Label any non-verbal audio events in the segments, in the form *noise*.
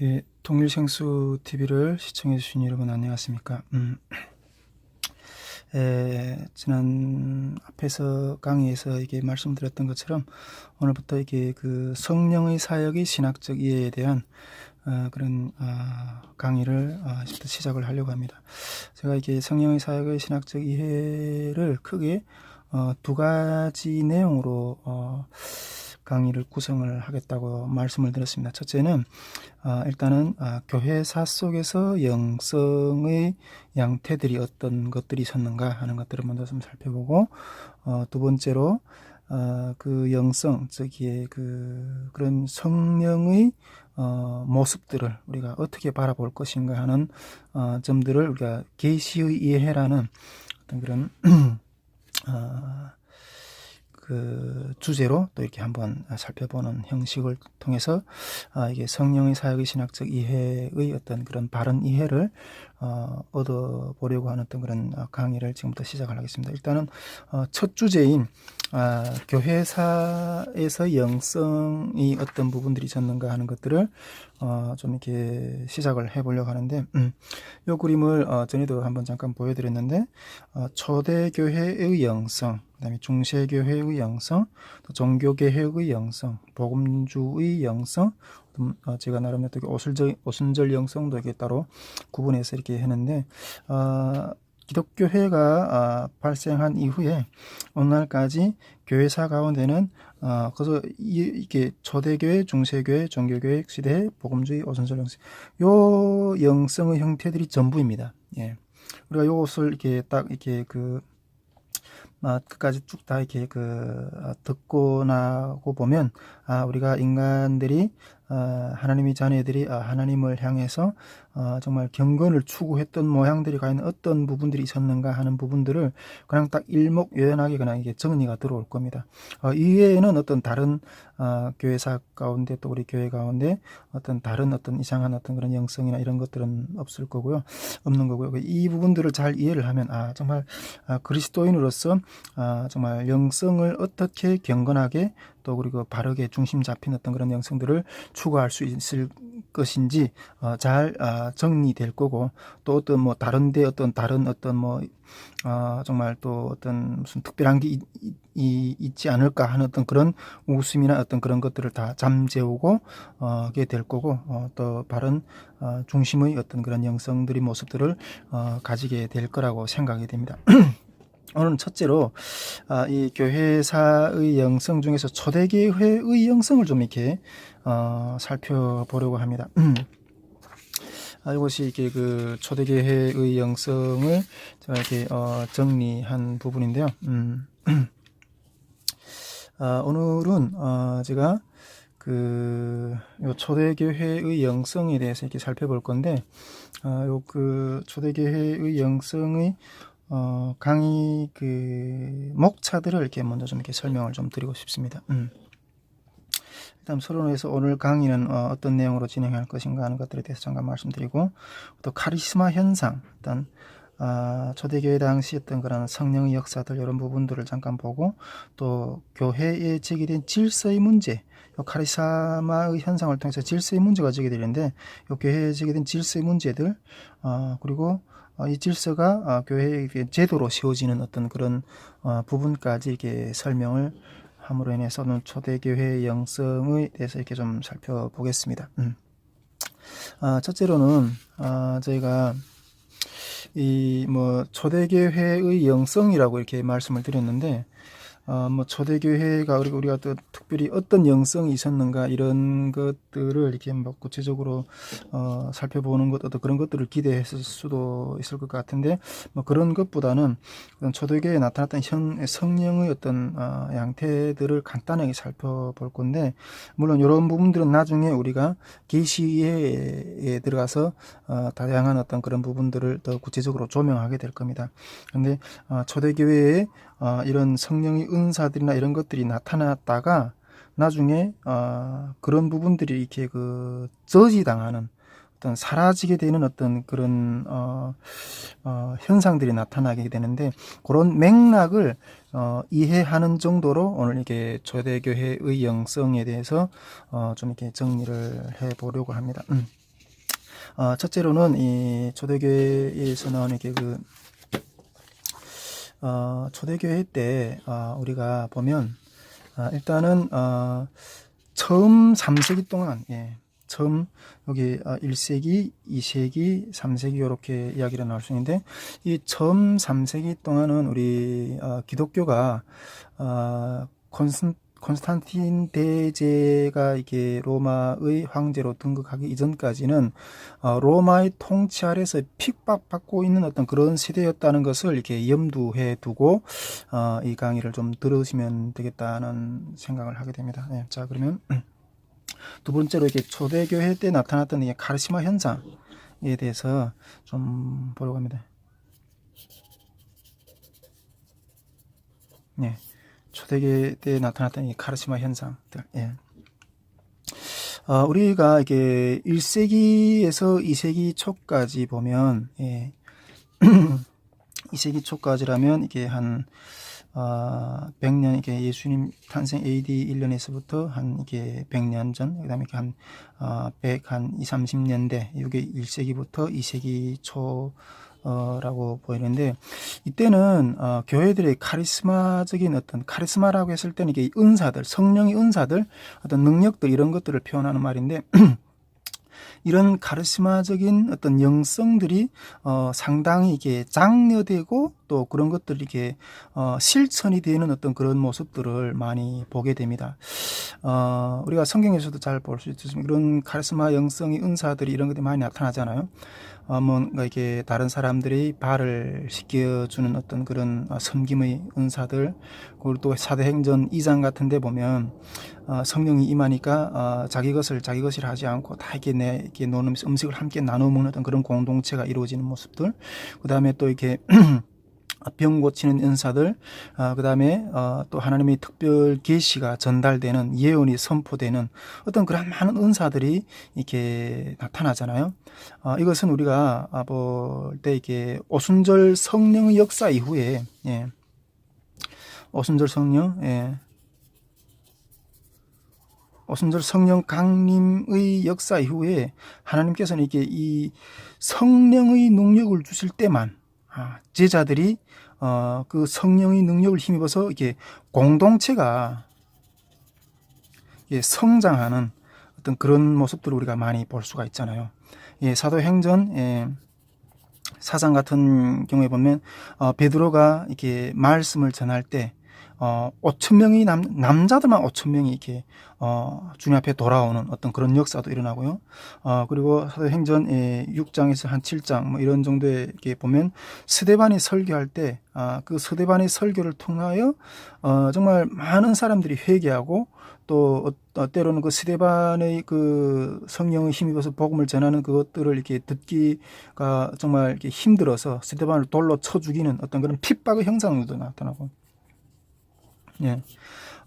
예, 동일생수 TV를 시청해 주신 여러분 안녕하십니까? 음, 에, 지난 앞에서 강의에서 이게 말씀드렸던 것처럼 오늘부터 이게 그 성령의 사역의 신학적 이해에 대한 어, 그런 어, 강의를 어, 시작을 하려고 합니다. 제가 이게 성령의 사역의 신학적 이해를 크게 어, 두 가지 내용으로 어, 강의를 구성을 하겠다고 말씀을 드렸습니다. 첫째는 어, 일단은 아, 교회사 속에서 영성의 양태들이 어떤 것들이 있었는가 하는 것들을 먼저 좀 살펴보고 어, 두 번째로 어, 그 영성 저기에 그 그런 성령의 어, 모습들을 우리가 어떻게 바라볼 것인가 하는 어, 점들을 우리가 계시의 이해라는 어떤 그런 어, *clears throat* 그 주제로 또 이렇게 한번 살펴보는 형식을 통해서 아, 이게 성령의 사역의 신학적 이해의 어떤 그런 바른 이해를 어, 얻어보려고 하는 어떤 그런 어, 강의를 지금부터 시작을 하겠습니다. 일단은 어, 첫 주제인 아, 교회사에서 영성이 어떤 부분들이 있었는가 하는 것들을 어, 좀 이렇게 시작을 해보려고 하는데 음, 이 그림을 어, 전에도 한번 잠깐 보여드렸는데 어, 초대교회의 영성 그다음에 중세교회의 영성, 또 종교개혁의 영성, 복음주의 영성, 음, 어, 제가 나름 어떻게 오순절, 오순절 영성도 이렇게 따로 구분해서 이렇게 했는데 어, 기독교회가 어, 발생한 이후에 오늘날까지 교회사 가운데는 어, 그래서 이, 이게 초대교회, 중세교회, 종교교회 시대, 복음주의, 오순절 영성, 요 영성의 형태들이 전부입니다. 예. 우리가 요것을 이렇게 딱 이렇게 그 아, 끝까지 쭉 다 이렇게 그 아, 듣고 나고 보면 아 우리가 인간들이 아, 하나님의 자녀들이 아, 하나님을 향해서 아, 정말 경건을 추구했던 모양들이 과연 어떤 부분들이 있었는가 하는 부분들을 그냥 딱 일목요연하게 그냥 이게 정리가 들어올 겁니다. 어, 이외에는 어떤 다른 어, 교회사 가운데 또 우리 교회 가운데 어떤 다른 어떤 이상한 어떤 그런 영성이나 이런 것들은 없을 거고요, 없는 거고요. 이 부분들을 잘 이해를 하면 아 정말 아, 그리스도인으로서 아, 정말 영성을 어떻게 경건하게 또 그리고 바르게 중심 잡힌 어떤 그런 영성들을 추구할 수 있을 것인지 어, 잘 아, 정리될 거고 또 어떤 뭐 다른데 어떤 다른 어떤 뭐 어, 정말 또 어떤 무슨 특별한 게 있, 이, 있지 않을까 하는 어떤 그런 웃음이나 어떤 그런 것들을 다 잠재우고 어, 게 될 거고 어, 또 바른 어, 중심의 어떤 그런 영성들의 모습들을 어, 가지게 될 거라고 생각이 됩니다. *clears throat* 오늘은 첫째로 아, 이 교회사의 영성 중에서 초대교회의 영성을 좀 이렇게 어, 살펴보려고 합니다. *clears throat* 아, 이것이 이게 그 초대교회의 영성을 제가 이렇게 어, 정리한 부분인데요. 음. *clears throat* 아, 오늘은 어, 제가 그요 초대교회의 영성에 대해서 이렇게 살펴볼 건데, 아, 요그 초대교회의 영성의 어, 강의 그 목차들을 이렇게 먼저 좀 이렇게 설명을 좀 드리고 싶습니다. 음. 일단 서론에서 오늘 강의는 어, 떤 내용으로 진행할 것인가 하는 것들에 대해서 잠깐 말씀드리고 또 카리스마 현상, 일단 아, 초대교회 당시 어떤 그런 성령의 역사들 이런 부분들을 잠깐 보고 또 교회에 제기된 질서의 문제, 요 카리스마의 현상을 통해서 질서의 문제가 제기되는데 요 교회에 제기된 질서의 문제들 어, 그리고 어, 이 질서가 어, 교회의 제도로 세워지는 어떤 그런 어, 부분까지 이렇게 설명을 함으로 인해서는 초대교회의 영성에 대해서 이렇게 좀 살펴보겠습니다. 음. 아, 첫째로는 아, 저희가 이 뭐 초대교회의 영성이라고 이렇게 말씀을 드렸는데 어, 뭐 초대교회가 우리가 우리가 또 특별히 어떤 영성이 있었는가 이런 것들을 이렇게 뭐 구체적으로 어, 살펴보는 것 어떤 그런 것들을 기대했을 수도 있을 것 같은데 뭐 그런 것보다는 초대교회에 나타났던 형, 성령의 어떤 어, 양태들을 간단하게 살펴볼 건데 물론 이런 부분들은 나중에 우리가 계시에 들어가서 어, 다양한 어떤 그런 부분들을 더 구체적으로 조명하게 될 겁니다. 근데 어, 초대교회에 어, 이런 성령의 은사들이나 이런 것들이 나타났다가 나중에 어, 그런 부분들이 이렇게 그 저지당하는 어떤 사라지게 되는 어떤 그런 어, 어, 현상들이 나타나게 되는데 그런 맥락을 어, 이해하는 정도로 오늘 이게 초대교회의 영성에 대해서 어, 좀 이렇게 정리를 해 보려고 합니다. 음. 어, 첫째로는 이 초대교회에서는 이렇게 그 어, 초대교회 때 어, 우리가 보면 어, 일단은 어, 처음 3세기 동안 예, 처음 여기 어, 1세기, 2세기, 3세기 이렇게 이야기가 나올 수 있는데 이 처음 3세기 동안은 우리 어, 기독교가 어, 콘스, 콘스탄틴 대제가 이게 로마의 황제로 등극하기 이전까지는 어, 로마의 통치 아래서 핍박받고 있는 어떤 그런 시대였다는 것을 이렇게 염두해 두고 어, 이 강의를 좀 들으시면 되겠다는 생각을 하게 됩니다. 네, 자 그러면 *clears throat* 두 번째로 이렇게 초대교회 때 나타났던 이 카르시마 현상에 대해서 좀 보려고 합니다. 네. 초대교회 때 나타났던 이 카르시마 현상들. 예. 어, 우리가 이게 1세기에서 2세기 초까지 보면, 예. *clears throat* 2세기 초까지라면 이게 한, 어, 100년, 이게 예수님 탄생 AD 1년에서부터 한 이게 100년 전, 그 다음에 한, 어, 100, 한 2, 30년대, 이게 1세기부터 2세기 초, 어, 라고 보이는데, 이때는, 어, 교회들의 카리스마적인 어떤, 카리스마라고 했을 때는 이게 은사들, 성령의 은사들, 어떤 능력들, 이런 것들을 표현하는 말인데, *clears throat* 이런 카리스마적인 어떤 영성들이 어, 상당히 이게 장려되고 또 그런 것들이 이게 어, 실천이 되는 어떤 그런 모습들을 많이 보게 됩니다. 어, 우리가 성경에서도 잘 볼 수 있지만 이런 카리스마 영성의 은사들이 이런 것들이 많이 나타나잖아요. 어, 뭔가 이게 다른 사람들이 발을 씻겨주는 어떤 그런 어, 섬김의 은사들, 그리고 또 사도행전 2장 같은 데 보면, 어, 성령이 임하니까, 어, 자기 것을 자기 것이라 하지 않고 다 이렇게 내, 이렇게 노는 음식을 함께 나눠 먹는 어떤 그런 공동체가 이루어지는 모습들, 그 다음에 또 이렇게 *clears throat* 병 고치는 은사들, 어, 그 다음에 어, 또 하나님의 특별 계시가 전달되는 예언이 선포되는 어떤 그런 많은 은사들이 이렇게 나타나잖아요. 어, 이것은 우리가 아, 볼때 이게 오순절 성령의 역사 이후에 예. 오순절 성령, 예. 오순절 성령 강림의 역사 이후에 하나님께서는 이게 이 성령의 능력을 주실 때만 아, 제자들이 어, 그 성령의 능력을 힘입어서 이렇게 공동체가 예, 성장하는 어떤 그런 모습들을 우리가 많이 볼 수가 있잖아요. 예, 사도행전 예, 사장 같은 경우에 보면 어, 베드로가 이렇게 말씀을 전할 때 어, 5천 명이 남, 남자들만 5천 명이 이렇게 어, 주님 앞에 돌아오는 어떤 그런 역사도 일어나고요. 어, 그리고 사도행전 예, 6장에서 한 7장 뭐 이런 정도에 이렇게 보면 스데반이 설교할 때, 아, 그 스데반의 설교를 통하여 어, 정말 많은 사람들이 회개하고 또 어, 때로는 그 스데반의 그 성령의 힘입어서 복음을 전하는 그것들을 이렇게 듣기가 정말 이렇게 힘들어서 스데반을 돌로 쳐 죽이는 어떤 그런 핍박의 형상도 나타나고 예.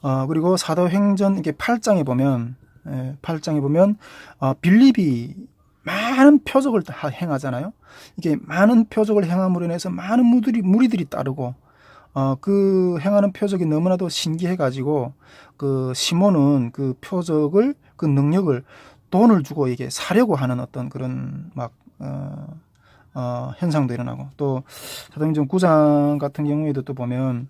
어, 그리고 사도 행전 이게 8장에 보면 예, 8장에 보면 어, 빌립이 많은 표적을 다 행하잖아요. 이게 많은 표적을 행함으로 인해서 많은 무들이 무리들이 따르고 어, 그 행하는 표적이 너무나도 신기해 가지고 그 시몬은 그 표적을 그 능력을 돈을 주고 이게 사려고 하는 어떤 그런 막 어, 어, 현상도 일어나고 또 사도행전 9장 같은 경우에도 또 보면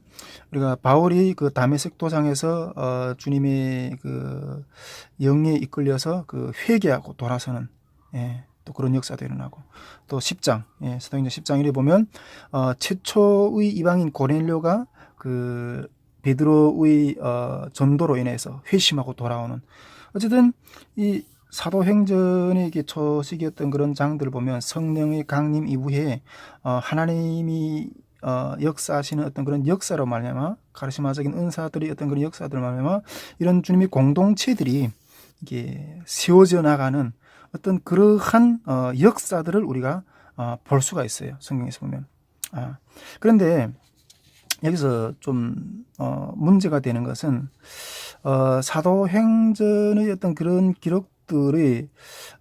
우리가 바울이 그 다메섹 도상에서 어, 주님의 그 영에 이끌려서 그 회개하고 돌아서는 예, 또 그런 역사도 일어나고 또 10장 예, 사도행전 10장 1에 보면 어, 최초의 이방인 고넬료가 그 베드로의 어, 전도로 인해서 회심하고 돌아오는 어쨌든 이 사도행전의 이게 초식이었던 그런 장들을 보면 성령의 강림 이후에 어, 하나님이 어, 역사하시는 어떤 그런 역사로 말미암아 카리스마적인 은사들이 어떤 그런 역사들 말미암아 이런 주님의 공동체들이 이게 세워져 나가는 어떤 그러한 어, 역사들을 우리가 어, 볼 수가 있어요 성경에서 보면. 아, 그런데 여기서 좀 어, 문제가 되는 것은 어, 사도행전의 어떤 그런 기록 들이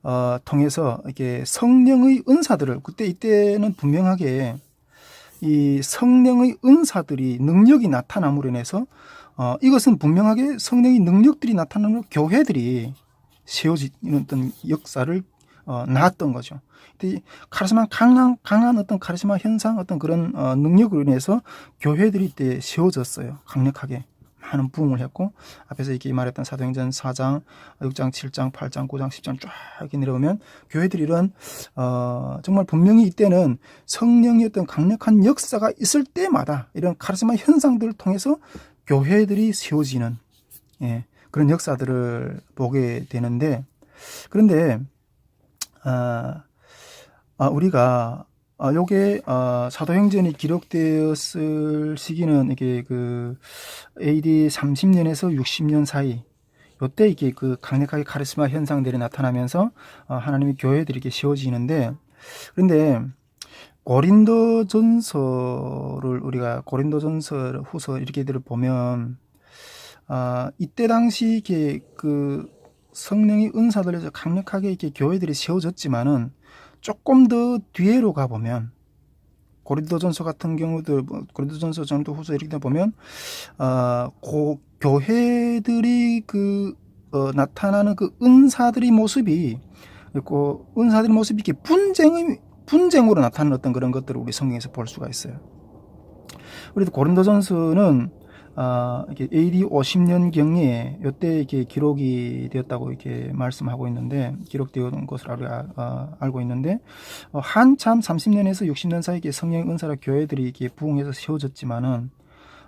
어, 통해서 이게 성령의 은사들을 그때 이때는 분명하게 이 성령의 은사들이 능력이 나타남으로 인해서 어, 이것은 분명하게 성령의 능력들이 나타나는 교회들이 세워지는 어떤 역사를 어, 나왔던 거죠. 근데 이 카리스마 강한 강한 어떤 카리스마 현상 어떤 그런 어, 능력으로 인해서 교회들이 이때 세워졌어요. 강력하게 많은 부흥을 했고 앞에서 이렇게 말했던 사도행전 4장, 6장, 7장, 8장, 9장, 10장 쫙 이렇게 내려오면 교회들이 이런 어, 정말 분명히 이때는 성령의 어떤 강력한 역사가 있을 때마다 이런 카리스마 현상들을 통해서 교회들이 세워지는 예, 그런 역사들을 보게 되는데 그런데 아, 아, 우리가 아, 요게 아, 사도행전이 기록되었을 시기는 이게 그 AD 30년에서 60년 사이 요때 이게 그 강력하게 카리스마 현상들이 나타나면서 어, 하나님의 교회들이 이렇게 세워지는데 그런데 고린도 전서를 우리가 고린도 전서 후서 이렇게들을 보면 아, 이때 당시 이게 그 성령의 은사들에서 강력하게 이렇게 교회들이 세워졌지만은 조금 더 뒤에로 가 보면 고린도전서 같은 경우도 뭐 고린도전서 전도 후서 이렇게 보면 어, 고, 교회들이 그 어, 나타나는 그 은사들의 모습이 있고 은사들의 모습이 이렇게 분쟁의 분쟁으로 나타나는 어떤 그런 것들을 우리 성경에서 볼 수가 있어요. 우리도 고린도전서는 아, 이게 AD 50년 경에 이때 이렇게 기록이 되었다고 이렇게 말씀하고 있는데 기록되어 것을 알, 아, 알고 있는데 어, 한참 30년에서 60년 사이에 이렇게 성령 은사라 교회들이 이렇게 부흥해서 세워졌지만은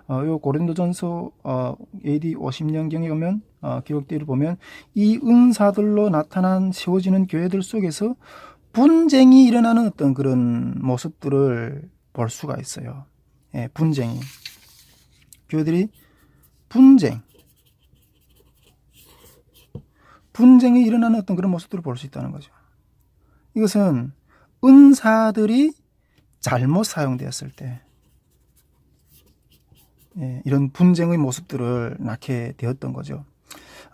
어, 요 고린도전서 어, AD 50년 경에 오면 어, 기록들을 보면 이 은사들로 나타난 세워지는 교회들 속에서 분쟁이 일어나는 어떤 그런 모습들을 볼 수가 있어요. 예, 분쟁이. 교회들이 분쟁, 분쟁이 일어나는 어떤 그런 모습들을 볼 수 있다는 거죠. 이것은 은사들이 잘못 사용되었을 때 예, 이런 분쟁의 모습들을 낳게 되었던 거죠.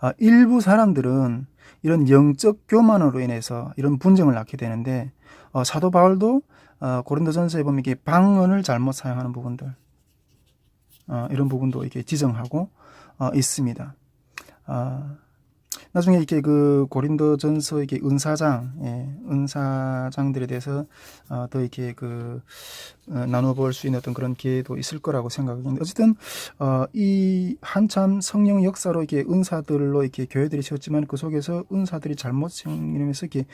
아, 일부 사람들은 이런 영적 교만으로 인해서 이런 분쟁을 낳게 되는데 어, 사도 바울도 어, 고린도전서에 보면 이게 방언을 잘못 사용하는 부분들 어, 이런 부분도 이렇게 지정하고 어, 있습니다. 어, 나중에 이렇게 그 고린도전서 이렇게 은사장, 예, 은사장들에 대해서 어, 더 이렇게 그 어, 나눠볼 수 있는 어떤 그런 기회도 있을 거라고 생각하는데 어쨌든 어, 이 한참 성령 역사로 이렇게 은사들로 이렇게 교회들이 세웠지만 그 속에서 은사들이 잘못 생기면서 이렇게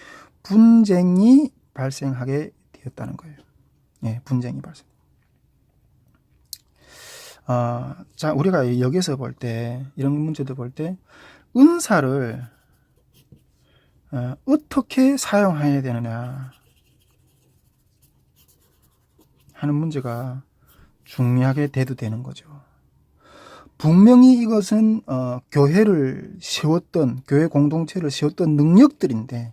분쟁이 발생하게 되었다는 거예요. 예, 분쟁이 발생. 어, 자, 우리가 여기서 볼 때, 이런 문제도 볼 때, 은사를 어, 어떻게 사용해야 되느냐 하는 문제가 중요하게 돼도 되는 거죠. 분명히 이것은 어, 교회를 세웠던 교회 공동체를 세웠던 능력들인데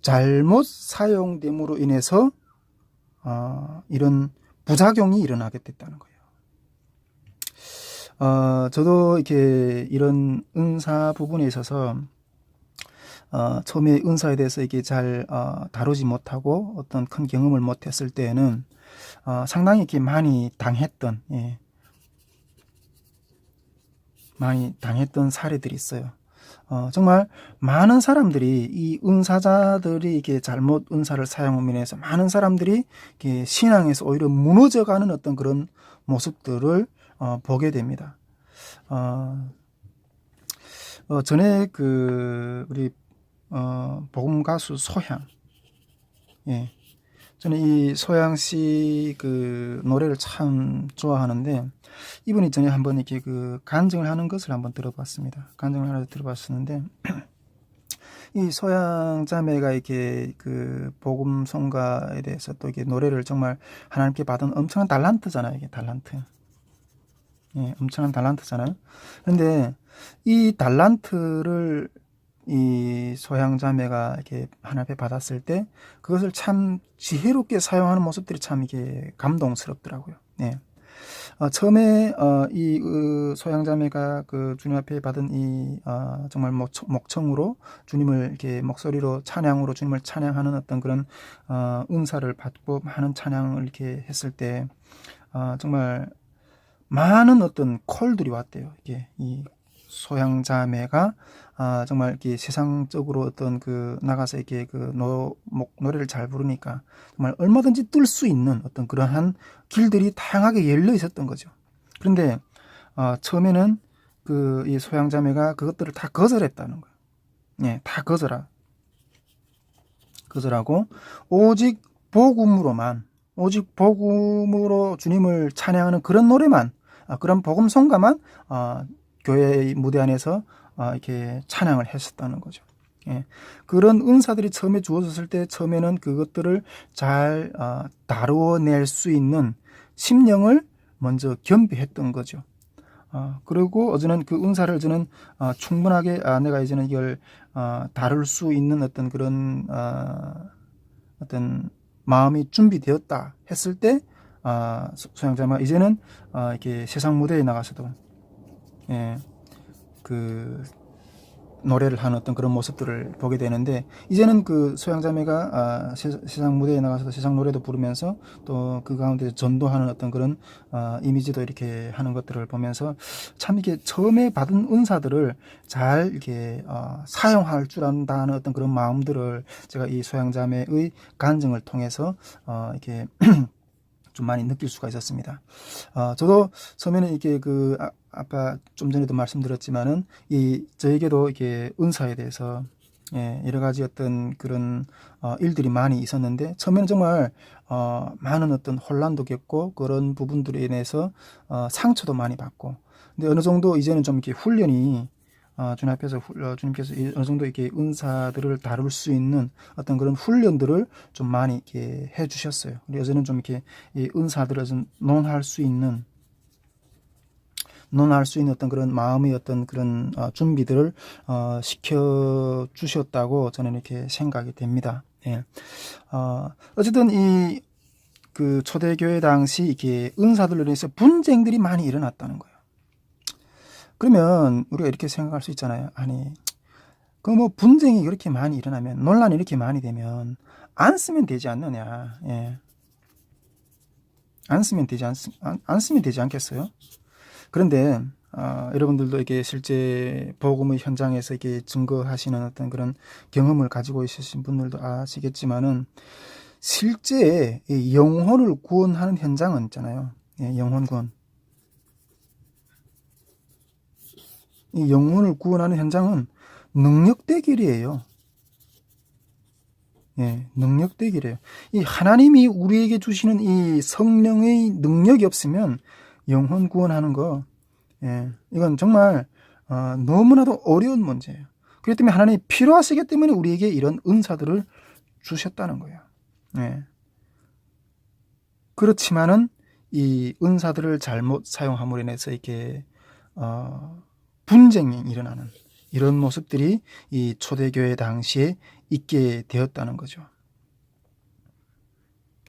잘못 사용됨으로 인해서 어, 이런 부작용이 일어나게 됐다는 거예요. 어, 저도 이렇게 이런 은사 부분에 있어서 어, 처음에 은사에 대해서 이게 잘 어, 다루지 못하고 어떤 큰 경험을 못했을 때에는 어, 상당히 이렇게 많이 당했던 예, 많이 당했던 사례들이 있어요. 어, 정말 많은 사람들이 이 은사자들이 이게 잘못 은사를 사용함으로 인해서 많은 사람들이 이게 신앙에서 오히려 무너져가는 어떤 그런 모습들을 어, 보게 됩니다. 어, 어, 전에 그 우리 어, 복음 가수 소향, 예, 저는 이 소양 씨 그 노래를 참 좋아하는데 이분이 전에 한번 이렇게 그 간증을 하는 것을 한번 들어봤습니다. 간증을 하나 들어봤었는데 *clears throat* 이 소양 자매가 이렇게 그 복음 성가에 대해서 또 이게 노래를 정말 하나님께 받은 엄청난 달란트잖아요. 이게 달란트. 예, 엄청난 달란트잖아요. 근데 이 달란트를 이 소양 자매가 이렇게 하나님 앞에 받았을 때 그것을 참 지혜롭게 사용하는 모습들이 참 이게 감동스럽더라고요. 예. 어, 처음에 어, 이 어, 소양 자매가 그 주님 앞에 받은 이 어, 정말 목청, 목청으로 주님을 이렇게 목소리로 찬양으로 주님을 찬양하는 어떤 그런 어, 은사를 받고 많은 찬양을 이렇게 했을 때 어, 정말 많은 어떤 콜들이 왔대요. 이게 이 소양 자매가 아, 정말 이렇게 세상적으로 어떤 그 나가서 이렇게 그 노, 목, 노래를 잘 부르니까 정말 얼마든지 뜰 수 있는 어떤 그러한 길들이 다양하게 열려 있었던 거죠. 그런데 어, 처음에는 그 이 소양 자매가 그것들을 다 거절했다는 거예요. 예, 다 거절하. 거절하고 오직 복음으로만 오직 복음으로 주님을 찬양하는 그런 노래만 아, 그런 복음 성가만 아, 교회의 무대 안에서 아, 이렇게 찬양을 했었다는 거죠. 예. 그런 은사들이 처음에 주어졌을 때 처음에는 그것들을 잘 아, 다루어낼 수 있는 심령을 먼저 겸비했던 거죠. 아, 그리고 어제는 그 은사를 저는 아, 충분하게 아, 내가 이제는 이걸 아, 다룰 수 있는 어떤 그런 아, 어떤 마음이 준비되었다 했을 때 아, 소- 소양자마 이제는 아, 이렇게 세상 무대에 나가서도 예, 그 노래를 하는 어떤 그런 모습들을 보게 되는데 이제는 그 소양자매가 아, 세, 상 무대에 나가서 세상 노래도 부르면서 또 그 가운데 전도하는 어떤 그런 아, 이미지도 이렇게 하는 것들을 보면서 참 이게 처음에 받은 은사들을 잘 이렇게 어, 사용할 줄 안다는 어떤 그런 마음들을 제가 이 소양자매의 간증을 통해서 어, 이렇게 *clears throat* 좀 많이 느낄 수가 있었습니다. 어, 저도 처음에는 이게 그 아, 아까 좀 전에도 말씀드렸지만은 이 저에게도 이게 은사에 대해서 예, 여러 가지 어떤 그런 어, 일들이 많이 있었는데 처음에는 정말 어, 많은 어떤 혼란도 겪고 그런 부분들에 인해서 어, 상처도 많이 받고 근데 어느 정도 이제는 좀 이렇게 훈련이 어, 주님 앞에서 후- 어, 주님께서 이- 어느 정도 이렇게 은사들을 다룰 수 있는 어떤 그런 훈련들을 좀 많이 이렇게 해주셨어요. 그리고 어제는 좀 이렇게 이 은사들을 좀 논할 수 있는 논할 수 있는 어떤 그런 마음의 어떤 그런 어, 준비들을 어, 시켜 주셨다고 저는 이렇게 생각이 됩니다. 예. 어, 어쨌든 이 그 초대교회 당시 이렇게 은사들로 인해서 분쟁들이 많이 일어났다는 거예요. 그러면 우리가 이렇게 생각할 수 있잖아요. 아니, 그 뭐 분쟁이 이렇게 많이 일어나면 논란이 이렇게 많이 되면 안 쓰면 되지 않느냐. 예. 안 쓰면 되지 않, 안, 안 쓰면 되지 않겠어요? 그런데 아, 여러분들도 이게 실제 복음의 현장에서 이게 증거하시는 어떤 그런 경험을 가지고 있으신 분들도 아시겠지만은 실제 이 영혼을 구원하는 현장은 있잖아요. 예, 영혼 구원. 이 영혼을 구원하는 현장은 능력 대결이에요. 예, 능력 대결이에요. 이 하나님이 우리에게 주시는 이 성령의 능력이 없으면 영혼 구원하는 거, 예, 이건 정말 어, 너무나도 어려운 문제예요. 그렇기 때문에 하나님이 필요하시기 때문에 우리에게 이런 은사들을 주셨다는 거예요. 예. 그렇지만은 이 은사들을 잘못 사용함으로 인해서 이렇게 어, 분쟁이 일어나는 이런 모습들이 이 초대교회 당시에 있게 되었다는 거죠.